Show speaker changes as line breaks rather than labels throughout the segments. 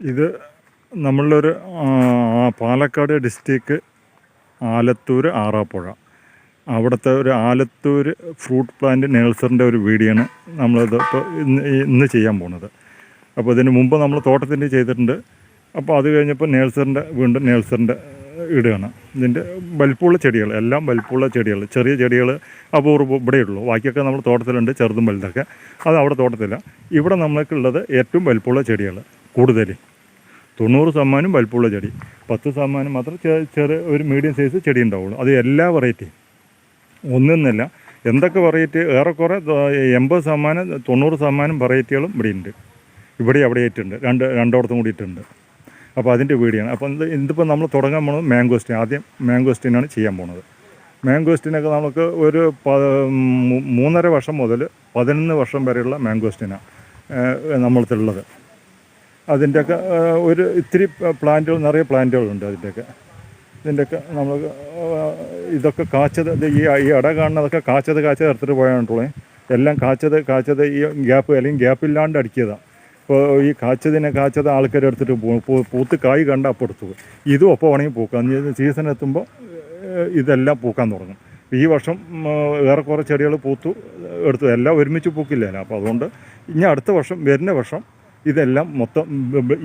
ഇത് നമ്മളൊരു പാലക്കാട് ഡിസ്ട്രിക്ട് ആലത്തൂർ ആറാപ്പുഴ. അവിടുത്തെ ഒരു ആലത്തൂർ ഫ്രൂട്ട് പ്ലാന്റ് നേഴ്സറിന്റെ ഒരു വീഡിയോ ആണ് നമ്മളിത് ഇപ്പോൾ ഇന്ന് ഇന്ന് ചെയ്യാൻ പോകുന്നത് അപ്പോൾ ഇതിന് മുമ്പ് നമ്മൾ തോട്ടത്തിന്റെ ചെയ്തിട്ടുണ്ട്. അപ്പോൾ അത് കഴിഞ്ഞപ്പോൾ നേഴ്സറിന്റെ വീണ്ടും നേഴ്സറിന്റെ ഇടുകയാണ്. ഇതിന്റെ വലിപ്പമുള്ള ചെടികൾ എല്ലാം വലിപ്പമുള്ള ചെടികൾ ചെറിയ ചെടികൾ അപൂർവം ഇവിടെ ഉള്ളൂ ബാക്കിയൊക്കെ നമ്മൾ തോട്ടത്തിലുണ്ട് ചെറുതും വലുതൊക്കെ. അത് അവിടെ തോട്ടത്തില്ല. ഇവിടെ നമ്മൾക്കുള്ളത് ഏറ്റവും വലിപ്പമുള്ള ചെടികൾ കൂടുതൽ തൊണ്ണൂറ് ശതമാനം വലിപ്പമുള്ള ചെടി. പത്ത് ശതമാനം മാത്രം ചെറിയ ഒരു മീഡിയം സൈസ് ചെടി ഉണ്ടാവുള്ളൂ. അത് എല്ലാ വെറൈറ്റിയും ഒന്നൊന്നല്ല. എന്തൊക്കെ വെറൈറ്റി ഏറെക്കുറെ എൺപത് ശതമാനം തൊണ്ണൂറ് ശതമാനം വെറൈറ്റികളും ഇവിടെ ഉണ്ട്. ഇവിടെ അവിടെ ആയിട്ടുണ്ട്. രണ്ട് രണ്ടോടത്തും കൂടിയിട്ടുണ്ട്. അപ്പോൾ അതിന്റെ വീടിയാണ് അപ്പോൾ ഇത് ഇതിപ്പോൾ നമ്മൾ തുടങ്ങാൻ പോകുന്നത് മാംഗോസ്റ്റിൻ. ആദ്യം മാംഗോസ്റ്റിനാണ് ചെയ്യാൻ പോകുന്നത് മാംഗോസ്റ്റിനൊക്കെ നമുക്ക് ഒരു മൂന്നര വർഷം മുതൽ പതിനൊന്ന് വർഷം വരെയുള്ള മാംഗോസ്റ്റിനാണ് നമ്മളത്തുള്ളത് അതിന്റെയൊക്കെ ഒരു ഇത്തിരി പ്ലാന്റുകൾ നിറയെ പ്ലാന്റുകളുണ്ട് അതിന്റെയൊക്കെ. ഇതിന്റെയൊക്കെ നമ്മൾ ഇതൊക്കെ കാച്ചത് ഈ ഈ അട കാണുന്നതൊക്കെ കാച്ചത് കാച്ചത് എടുത്തിട്ട് പോയാണ്ടുള്ളേ എല്ലാം കാച്ചത് കാച്ചത് ഈ ഗ്യാപ്പ് അല്ലെങ്കിൽ ഗ്യാപ്പില്ലാണ്ട് അടിക്കിയതാണ് ഇപ്പോൾ ഈ കാച്ചതിനെ കാച്ചത് ആൾക്കാർ എടുത്തിട്ട് പോകും പൂത്ത് കായ് കണ്ട അപ്പോൾ എടുത്തു പോകും ഇതും ഒപ്പം വേണമെങ്കിൽ പൂക്കാം. സീസൺ എത്തുമ്പോൾ ഇതെല്ലാം പൂക്കാൻ തുടങ്ങും. ഈ വർഷം വേറെ കുറേ ചെടികൾ പൂത്തു എടുത്തു. എല്ലാം ഒരുമിച്ച് പൂക്കില്ല അപ്പോൾ അതുകൊണ്ട് ഇനി അടുത്ത വർഷം വരുന്ന വർഷം ഇതെല്ലാം മൊത്തം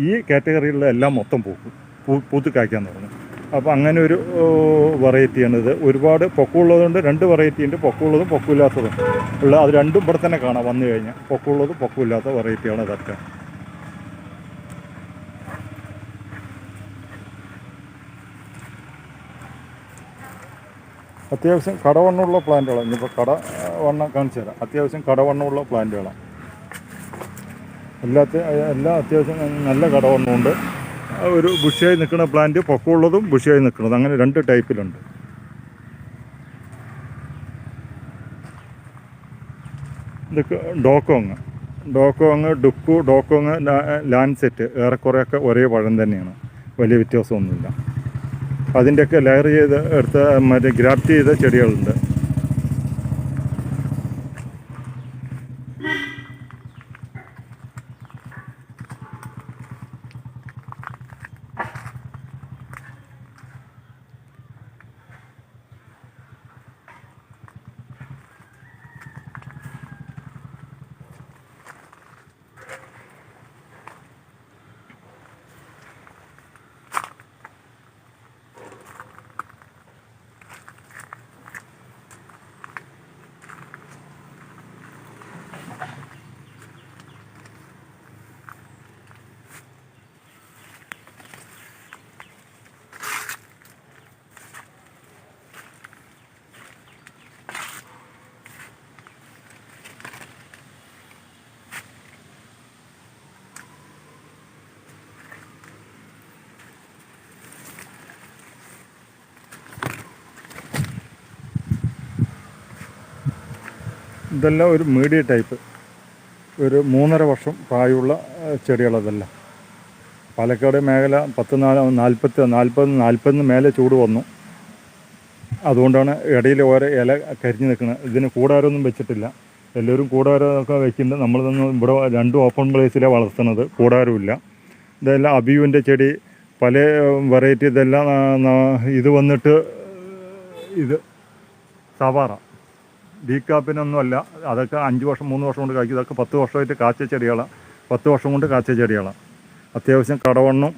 ഈ കാറ്റഗറിയിലുള്ള എല്ലാം മൊത്തം പൂക്കും പൂ പൂത്ത് കായ്ക്കാൻ തുടങ്ങും അപ്പോൾ അങ്ങനെ ഒരു വെറൈറ്റിയാണ് ഇത്. ഒരുപാട് പൊക്കമുള്ളതുകൊണ്ട് രണ്ട് വെറൈറ്റി ഉണ്ട്. പൊക്കമുള്ളതും പൊക്കമില്ലാത്തതും ഉള്ള അത് രണ്ടും ഇവിടെ തന്നെ കാണാം വന്നു കഴിഞ്ഞാൽ. പൊക്കമുള്ളതും പൊക്കമില്ലാത്ത വെറൈറ്റിയാണ് ഇതൊക്കെ. അത്യാവശ്യം കടവണ്ണമുള്ള പ്ലാന്റുകളാണ് ഇനിയിപ്പോൾ കട വണ്ണം കാണിച്ചു തരാം അത്യാവശ്യം കടവണ്ണമുള്ള പ്ലാന്റുകളാണ് എല്ലാത്ത എല്ലാ അത്യാവശ്യം നല്ല കടമൊന്നുമുണ്ട് ഒരു ബുഷിയായി നിൽക്കുന്ന പ്ലാന്റ് പൊക്കമുള്ളതും ബുഷിയായി നിൽക്കുന്നതും. അങ്ങനെ രണ്ട് ടൈപ്പിലുണ്ട്. ഇതൊക്കെ ഡോക്കോങ്. ഡോക്കോങ് ഡുക്കു ഡോക്കോങ് ലാൻസെറ്റ് ഏറെക്കുറെയൊക്കെ ഒരേ പഴം തന്നെയാണ്. വലിയ വ്യത്യാസമൊന്നുമില്ല. അതിന്റെയൊക്കെ ലെയർ ചെയ്ത് എടുത്ത മറ്റേ ഗ്രാഫ്റ്റ് ചെയ്ത ചെടികളുണ്ട്. ഇതെല്ലാം ഒരു മീഡിയ ടൈപ്പ്. ഒരു മൂന്നര വർഷം പ്രായമുള്ള ചെടികളതെല്ലാം പാലക്കാട് മേഖല പത്ത് നാല് നാൽപ്പത്തി നാൽപ്പത് നാൽപ്പതിന് മേലെ ചൂട് വന്നു. അതുകൊണ്ടാണ് ഇടയിൽ ഓരോ ഇല കരിഞ്ഞു നിൽക്കുന്നത്. ഇതിന് കൂടാരൊന്നും വെച്ചിട്ടില്ല. എല്ലാവരും കൂടാരമൊക്കെ വെക്കുന്നുണ്ട്. നമ്മളിതൊന്നും ഇവിടെ രണ്ട് ഓപ്പൺ പ്ലേസിലാണ് വളർത്തുന്നത്. കൂടാരമില്ല ഇതെല്ലാം അബിയുവിന്റെ ചെടി. പല വെറൈറ്റി ഇതെല്ലാം ഇത് വന്നിട്ട് ഇത് സവാറ. ഡീക്കാപ്പിനൊന്നും അല്ല. അതൊക്കെ അഞ്ച് വർഷം മൂന്ന് വർഷം കൊണ്ട് കായ്ക്കും. ഇതൊക്കെ പത്ത് വർഷമായിട്ട് കാച്ച ചെടികളാണ് പത്ത് വർഷം കൊണ്ട് കാച്ച ചെടികളാണ് അത്യാവശ്യം കടവണ്ണും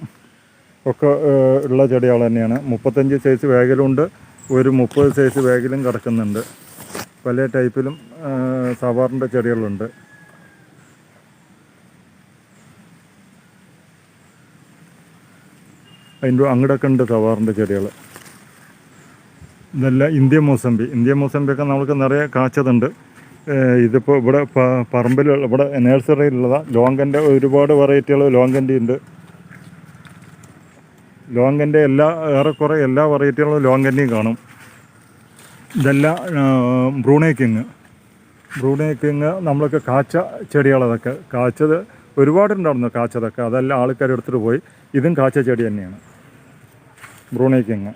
ഒക്കെ ഉള്ള ചെടികൾ തന്നെയാണ്. മുപ്പത്തഞ്ച് സൈസ് വേഗലുണ്ട്. ഒരു മുപ്പത് സൈസ് വേഗലും കിടക്കുന്നുണ്ട്. പല ടൈപ്പിലും സവാറിന്റെ ചെടികളുണ്ട്. അതിന്റെ അങ്ങടൊക്കെ ഉണ്ട് സവാറിന്റെ ചെടികൾ. ഇതെല്ലാം ഇന്ത്യൻ മോസംബി. ഇന്ത്യൻ മോസംബിയൊക്കെ നമുക്ക് നിറയെ കാച്ചതുണ്ട് ഇതിപ്പോൾ ഇവിടെ പറമ്പിലുള്ള ഇവിടെ നേഴ്സറിയിലുള്ളതാണ് ലോങ്കന്റെ ഒരുപാട് വെറൈറ്റികൾ ലോങ്കന്റെ ഉണ്ട്. ലോങ്കന്റെ എല്ലാ ഏറെക്കുറെ എല്ലാ വെറൈറ്റികളും ലോങ്കന്റെയും കാണും. ഇതെല്ലാം ബ്രൂണേ കിങ്. ബ്രൂണേ കിങ് നമ്മളൊക്കെ കാച്ച ചെടികളതൊക്കെ കാച്ചത് ഒരുപാടുണ്ടായിരുന്നു കാച്ചതൊക്കെ അതെല്ലാം ആൾക്കാർ എടുത്തിട്ട് പോയി. ഇതും കാച്ച ചെടി തന്നെയാണ്. Brunei king.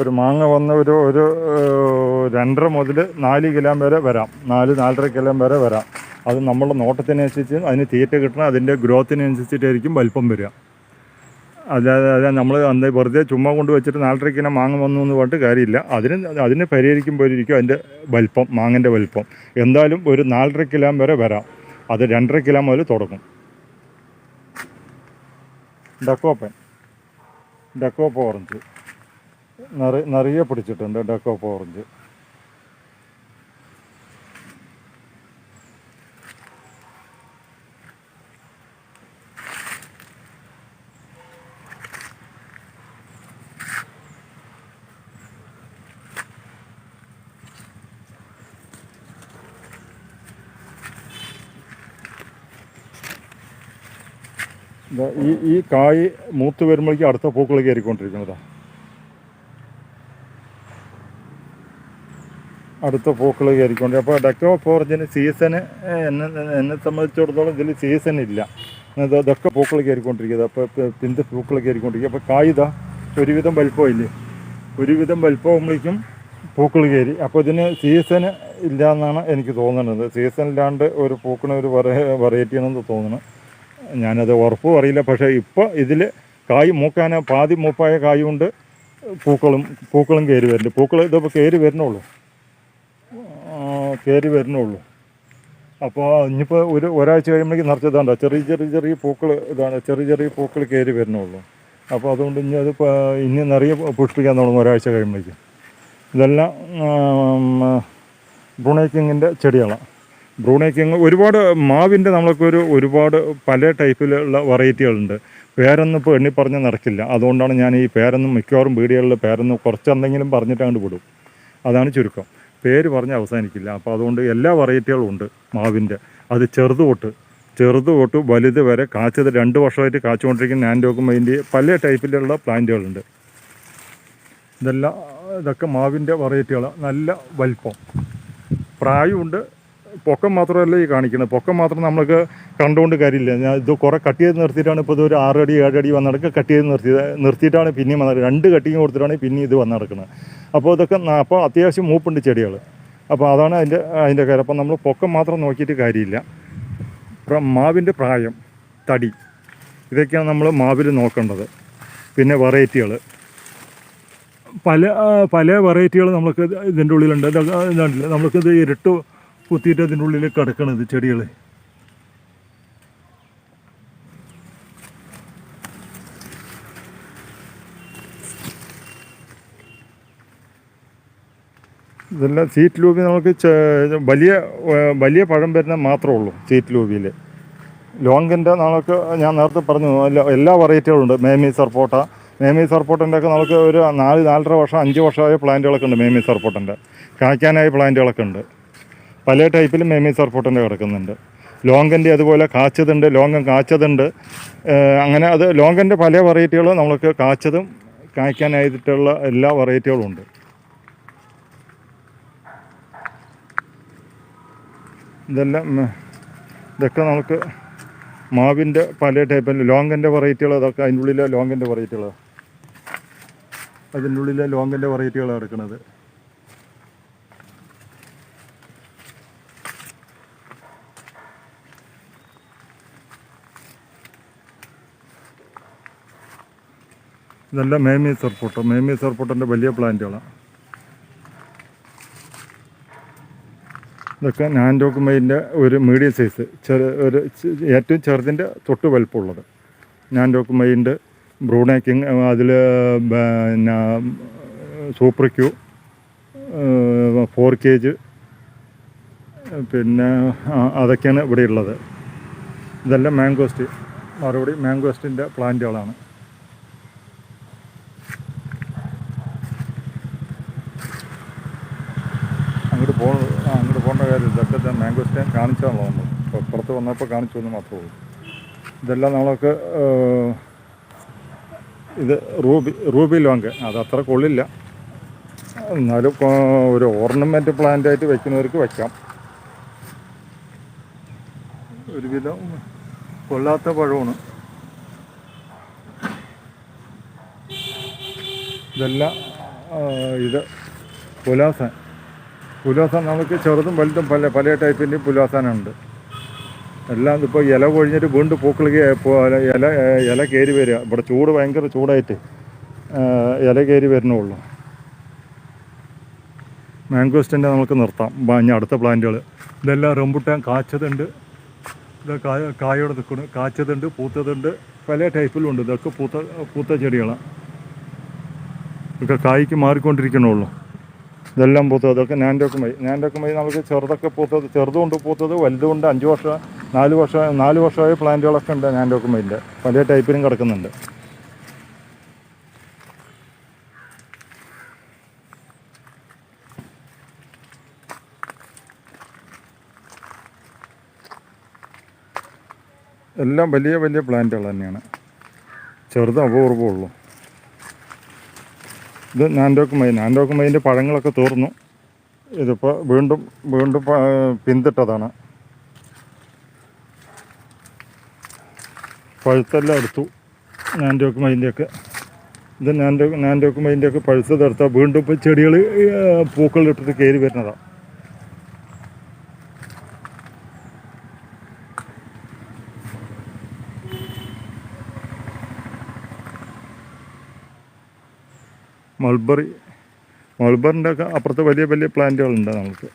ഒരു മാങ്ങ വന്ന് ഒരു ഒരു രണ്ടര മുതൽ നാല് കിലോ വരെ വരാം. നാല് നാലര കിലോ വരെ വരാം. അത് നമ്മളുടെ നോട്ടത്തിനനുസരിച്ച് അതിന് തീറ്റ കിട്ടണം. അതിന്റെ ഗ്രോത്തിനനുസരിച്ചിട്ടായിരിക്കും വലിപ്പം വരിക. അല്ലാതെ അല്ല നമ്മൾ അന്ന് വെറുതെ ചുമ്മാ കൊണ്ട് വെച്ചിട്ട് നാലര കിലോ മാങ്ങ വന്നു എന്ന് പറഞ്ഞിട്ട് കാര്യമില്ല. അതിന് അതിന് പരിഹരിക്കുമ്പോഴായിരിക്കും അതിന്റെ വലിപ്പം മാങ്ങന്റെ വലിപ്പം. എന്തായാലും ഒരു നാലര കിലോ വരെ വരാം. അത് രണ്ടര കിലോ മുതൽ തുടങ്ങും. ഡക്കോപ്പൻ. ഡക്കോപ്പ ഓറഞ്ച്. നിറ നിറയെ പിടിച്ചിട്ടുണ്ട് ഡക്കോപ്പ് ഓറഞ്ച്. ഈ ഈ കായ് മൂത്ത് വരുമ്പോഴേക്കും അടുത്ത പൂക്കൾ കയറിക്കൊണ്ടിരിക്കുന്നതാണ് അടുത്ത പൂക്കൾ കയറിക്കൊണ്ട് അപ്പോൾ ഡക്കോ ഫോർജിന് സീസണ് എന്നെ എന്നെ സംബന്ധിച്ചിടത്തോളം ഇതിൽ സീസൺ ഇല്ല. ഇത് ഇതൊക്കെ പൂക്കൾ കയറിക്കൊണ്ടിരിക്കുന്നത്. അപ്പോൾ പിന്ത് പൂക്കൾ കയറിക്കൊണ്ടിരിക്കുക. അപ്പോൾ കായിത ഒരുവിധം വലിപ്പമില്ലേ ഒരുവിധം വലിപ്പമാകുമ്പോഴേക്കും പൂക്കൾ കയറി. അപ്പോൾ ഇതിന് സീസൺ ഇല്ല എന്നാണ് എനിക്ക് തോന്നുന്നത്. സീസൺ ഇല്ലാണ്ട് ഒരു പൂക്കണ ഒരു വെറൈറ്റി ആണെന്ന് തോന്നുന്നു ഞാനത് ഉറപ്പും അറിയില്ല. പക്ഷേ ഇപ്പോൾ ഇതിൽ കായ് മൂക്കാന പാതി മൂപ്പായ കായ് കൊണ്ട് പൂക്കളും പൂക്കളും കയറി വരുന്നുണ്ട്. പൂക്കൾ ഇതിപ്പോൾ കയറി വരുന്നുള്ളൂ. കയറി വരുന്നുള്ളൂ അപ്പോൾ ഇനിയിപ്പോൾ ഒരു ഒരാഴ്ച കഴിയുമ്പോഴേക്കും നിറച്ചതാണ്ടോ ചെറിയ ചെറിയ ചെറിയ പൂക്കൾ ഇതാണ് ചെറിയ ചെറിയ പൂക്കൾ കയറി വരുന്നുള്ളൂ അപ്പോൾ അതുകൊണ്ട് ഇനി അത് ഇനി നിറയെ പുഷ്പിക്കാൻ തുടങ്ങും ഒരാഴ്ച കഴിയുമ്പോഴേക്കും. ഇതെല്ലാം ബ്രൂണേക്കിങ്ങിന്റെ ചെടികളാണ് ബ്രൂണേക്കിങ് ഒരുപാട് മാവിന്റെ നമ്മൾക്കൊരു ഒരുപാട് പല ടൈപ്പിലുള്ള വെറൈറ്റികളുണ്ട്. പേരൊന്നും ഇപ്പോൾ എണ്ണി പറഞ്ഞ് നടക്കില്ല. അതുകൊണ്ടാണ് ഞാൻ ഈ പേരൊന്നും മിക്കവാറും വീടുകളിൽ പേരൊന്നും കുറച്ചെന്തെങ്കിലും പറഞ്ഞിട്ട് അങ്ങോട്ട് വിടും. അതാണ് ചുരുക്കം. പേര് പറഞ്ഞ് അവസാനിക്കില്ല. അപ്പോൾ അതുകൊണ്ട് എല്ലാ വെറൈറ്റികളും ഉണ്ട് മാവിന്റെ. അത് ചെറുത് തൊട്ട് ചെറുത് തൊട്ട് വലുത് വരെ കാച്ചത് രണ്ട് വർഷമായിട്ട് കാച്ചുകൊണ്ടിരിക്കുന്ന നാൻഡോക്കും അതിന്റെ പല ടൈപ്പിലുള്ള പ്ലാന്റുകളുണ്ട്. ഇതെല്ലാം ഇതൊക്കെ മാവിന്റെ വെറൈറ്റികളാണ് നല്ല വലിപ്പം. പ്രായമുണ്ട്. പൊക്കം മാത്രമല്ല ഈ കാണിക്കുന്നത്. പൊക്കം മാത്രം നമ്മൾക്ക് കണ്ടുകൊണ്ട് കാര്യമില്ല. ഞാൻ ഇത് കുറേ കട്ട് ചെയ്ത് നിർത്തിയിട്ടാണ് ഇപ്പോൾ ഇത് ഒരു ആറടി ഏഴടി വന്നിടക്ക് കട്ട് ചെയ്ത് നിർത്തിയത് നിർത്തിയിട്ടാണ് പിന്നെയും വന്നത്. രണ്ട് കട്ടിങ് കൊടുത്തിട്ടാണ് പിന്നെ ഇത് വന്ന് നടക്കുന്നത് അപ്പോൾ ഇതൊക്കെ അപ്പോൾ അത്യാവശ്യം മൂപ്പുണ്ട് ചെടികൾ. അപ്പോൾ അതാണ് അതിന്റെ അതിന്റെ കാര്യം. അപ്പം നമ്മൾ പൊക്കം മാത്രം നോക്കിയിട്ട് കാര്യമില്ല. മാവിന്റെ പ്രായം തടി ഇതൊക്കെയാണ് നമ്മൾ മാവിൽ നോക്കേണ്ടത്. പിന്നെ വെറൈറ്റികൾ. പല പല വെറൈറ്റികൾ നമുക്ക് ഇത് ഇതിന്റെ ഉള്ളിലുണ്ട് ഇതാണ്ടില്ല നമുക്കിത് ഇരുട്ട് കുത്തിയിട്ട് അതിന്റെ ഉള്ളിൽ കിടക്കണത് ചെടികൾ. ഇതെല്ലാം സീറ്റ് ലൂബി നമുക്ക് വലിയ വലിയ പഴം വരുന്ന മാത്രമേ ഉള്ളൂ സീറ്റ് ലൂബിയിൽ ലോങ്ങിന്റെ നമുക്ക് ഞാൻ നേരത്തെ പറഞ്ഞു എല്ലാ എല്ലാ വെറൈറ്റികളും ഉണ്ട് മേമി സർപ്പോട്ട മേമി സർപ്പോട്ടന്റെ ഒക്കെ നമുക്ക് ഒരു നാല് നാലര വർഷം അഞ്ച് വർഷമായ പ്ലാന്റുകളൊക്കെ ഉണ്ട് മേമി സർപ്പോട്ടന്റെ കായ്ക്കാനായ പ്ലാന്റുകളൊക്കെ ഉണ്ട്. പല ടൈപ്പിലും മേമി സർപ്പോട്ടന്റെ കിടക്കുന്നുണ്ട്. ലോങ്കന്റെ അതുപോലെ കാച്ചതുണ്ട് ലോങ്കൻ കാച്ചതുണ്ട്. അങ്ങനെ അത് ലോങ്കന്റെ പല വെറൈറ്റികളും നമുക്ക് കാച്ചതും കായ്ക്കാനായിട്ടുള്ള എല്ലാ വെറൈറ്റികളും ഉണ്ട്. ഇതെല്ലാം ഇതൊക്കെ നമുക്ക് മാവിന്റെ പല ടൈപ്പിൽ ലോങ്ങിന്റെ വെറൈറ്റികൾ അതൊക്കെ അതിന്റെ ഉള്ളിലെ ലോങ്ങിന്റെ വെറൈറ്റികൾ അതിന്റെ ഉള്ളിലെ ലോങ്ങിന്റെ വെറൈറ്റികളാണ് എടുക്കുന്നത് ഇതെല്ലാം മേമി സർപ്പോട്ട മേമി സർപ്പോട്ടന്റെ വലിയ പ്ലാന്റുകളാണ് ഇതൊക്കെ നാൻഡോക്കുമൈന്റെ ഒരു മീഡിയം സൈസ് ചെറു ഒരു ഏറ്റവും ചെറുതിന്റെ തൊട്ട് വലുപ്പമുള്ളത്. നാൻഡോക്കുമൈന്റെ ബ്രൂണേക്കിങ് അതിൽ പിന്നെ സൂപ്പർ ക്യൂ ഫോർ കേജ് പിന്നെ അതൊക്കെയാണ് ഇവിടെ ഉള്ളത് ഇതെല്ലാം മാംഗോസ്റ്റ് മറുപടി മാംഗോസ്റ്റിന്റെ പ്ലാന്റുകളാണ് അങ്ങോട്ട് പോ ആ, അങ്ങോട്ട് പോകേണ്ട കാര്യം ഇതൊക്കെ മാംഗോ സ്റ്റാൻ കാണിച്ചാണല്ലോ നമ്മൾ ഇപ്പോൾ പുറത്ത് വന്നപ്പോൾ കാണിച്ചു എന്ന് മാത്രമേ ഉള്ളൂ. ഇതെല്ലാം നമ്മളൊക്കെ ഇത് റൂബി റൂബി ലോങ്ക് അത് അത്ര കൊള്ളില്ല. എന്നാലും ഒരു ഓർണമെന്റ് പ്ലാന്റായിട്ട് വെക്കുന്നവർക്ക് വെക്കാം. ഒരുവിധം കൊള്ളാത്ത പഴമാണ്. ഇതെല്ലാം ഇത് പുലാസാൻ. പുലാസാൻ നമുക്ക് ചെറുതും വലുതും പല പല ടൈപ്പിന്റെയും പുലാസാനുണ്ട്. എല്ലാം ഇപ്പോൾ ഇല കൊഴിഞ്ഞിട്ട് വീണ്ടും പൂക്കൾ ഇല ഇല കയറി വരിക. ഇവിടെ ചൂട് ഭയങ്കര ചൂടായിട്ട് ഇല കയറി വരുന്നുള്ളൂ മാംഗോസ്റ്റിന്റെ നമുക്ക് നിർത്താം. ഇനി അടുത്ത പ്ലാന്റുകൾ ഇതെല്ലാം റംബുട്ടാൻ കാച്ചതുണ്ട്. ഇത് കായ കായോടെ നിൽക്കുന്നു. കാച്ചതുണ്ട് പൂത്തതുണ്ട്. പല ടൈപ്പിലുണ്ട് ഇതൊക്കെ പൂത്ത പൂത്ത ചെടികളാണ് ഇതൊക്കെ കായ്ക്ക് മാറിക്കൊണ്ടിരിക്കണുള്ളൂ ഇതെല്ലാം പൂത്തത്. ഇതൊക്കെ നാൻഡോക്കുമൈ നാൻഡോക്കുമൈ നമുക്ക് ചെറുതൊക്കെ പൂത്തത് ചെറുതുകൊണ്ട് പൂത്തത് വലുതുകൊണ്ട് അഞ്ച് വർഷം നാല് വർഷം നാല് വർഷമായ പ്ലാന്റുകളൊക്കെ ഉണ്ട് നാൻഡോക്കുമൈന്റെ പല ടൈപ്പിലും കിടക്കുന്നുണ്ട്. എല്ലാം വലിയ വലിയ പ്ലാന്റുകൾ തന്നെയാണ്. ചെറുത് അപൂർവമുള്ളൂ ഇത് നാൻഡോക്ക് മൈ നാൻഡോക്ക് മൈന്റെ പഴങ്ങളൊക്കെ തീർന്നു. ഇതിപ്പോൾ വീണ്ടും വീണ്ടും പിന്തിട്ടതാണ്. പഴുത്തെല്ലാം എടുത്തു നാൻഡോക്ക് മൈന്റെയൊക്കെ. ഇത് നാൻഡോ നാൻഡോക്കുമൈന്റെയൊക്കെ പഴുത്തതെടുത്താൽ വീണ്ടും ഇപ്പോൾ ചെടികൾ പൂക്കളിട്ടിട്ട് കയറി വരുന്നതാണ് മൾബറി മൾബറിന്റെ ഒക്കെ അപ്പുറത്ത് വലിയ വലിയ പ്ലാന്റുകളുണ്ട് നമുക്ക്.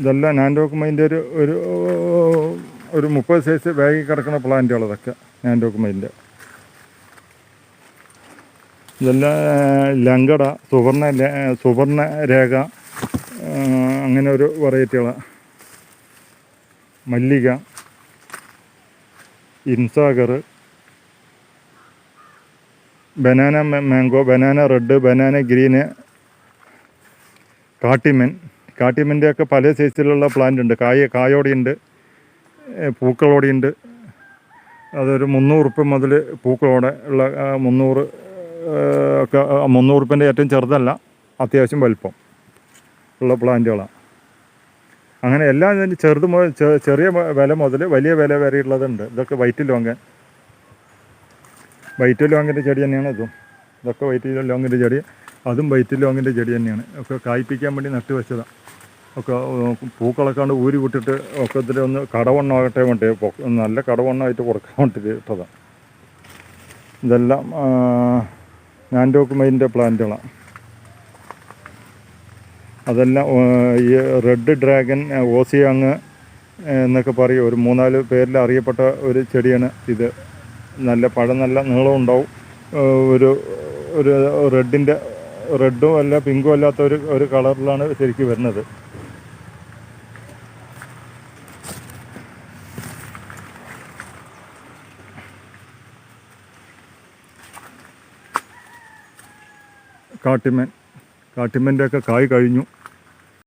ഇതെല്ലാം നാൻഡോക്കുമൈന്റെ ഒരു ഒരു ഒരു മുപ്പത് സൈസ് ബാഗിൽ കിടക്കുന്ന പ്ലാന്റുകൾ ഇതൊക്കെ നാൻഡോക്കുമൈന്റെ ഇതെല്ലാം ലങ്കട സുവർണ സുവർണ രേഖ അങ്ങനെ ഒരു വെറൈറ്റികളാണ് Mallika. ഇൻസാഗർ banana mango banana red banana green കാട്ടിമൻ കാട്ടിമന്റെ ഒക്കെ പല സൈസിലുള്ള പ്ലാന്റ് ഉണ്ട്. കായ കായോടെയുണ്ട് പൂക്കളോടെയുണ്ട്. അതൊരു മുന്നൂറ് ഉറുപ്പ് മുതൽ പൂക്കളോടെ ഉള്ള മുന്നൂറ് ഒക്കെ മുന്നൂറ് ഉറുപ്പിന്റെ ഏറ്റവും ചെറുതല്ല അത്യാവശ്യം വലിപ്പം ഉള്ള പ്ലാന്റുകളാണ് അങ്ങനെ എല്ലാം ഇതിന് ചെറുത് ചെറിയ വില മുതൽ വലിയ വില വരെയുള്ളതുണ്ട്. ഇതൊക്കെ വൈറ്റ് ലോങ്ങൻ വൈറ്റ് ലോങ്ങിന്റെ ചെടി തന്നെയാണ് ഇതും. ഇതൊക്കെ വൈറ്റ് ലോങ്ങിന്റെ ചെടി. അതും വൈറ്റ് ലോങ്ങിന്റെ ചെടി തന്നെയാണ്. ഒക്കെ കായ്പ്പിക്കാൻ വേണ്ടി നട്ടു വെച്ചതാണ് ഒക്കെ പൂക്കളക്കാണ്ട് പൂക്കളൊക്കെ കൊണ്ട് ഊരി വിട്ടിട്ട് ഒക്കെ ഇതിൽ ഒന്ന് കടവണ്ണമാകട്ടെ വേണ്ടി നല്ല കടവണ്ണമായിട്ട് കൊടുക്കാൻ വേണ്ടിയിട്ട് ഇട്ടതാണ് ഇതെല്ലാം നാൻഡോക്കുമൈന്റെ പ്ലാന്റുകളാണ് അതെല്ലാം ഈ റെഡ് ഡ്രാഗൺ ഓസിയാങ് എന്നൊക്കെ പറയും. ഒരു മൂന്നാൽ പേരിൽ അറിയപ്പെട്ട ഒരു ചെടിയാണ് ഇത്. നല്ല പഴം നല്ല നീളം ഉണ്ടാവും. ഒരു ഒരു റെഡിന്റെ റെഡും അല്ല പിങ്കും അല്ലാത്ത ഒരു ഒരു കളറിലാണ് ശരിക്കും വരുന്നത്. കാട്ടിമൻ. കാട്ടിമന്റെ ഒക്കെ കായ് കഴിഞ്ഞു.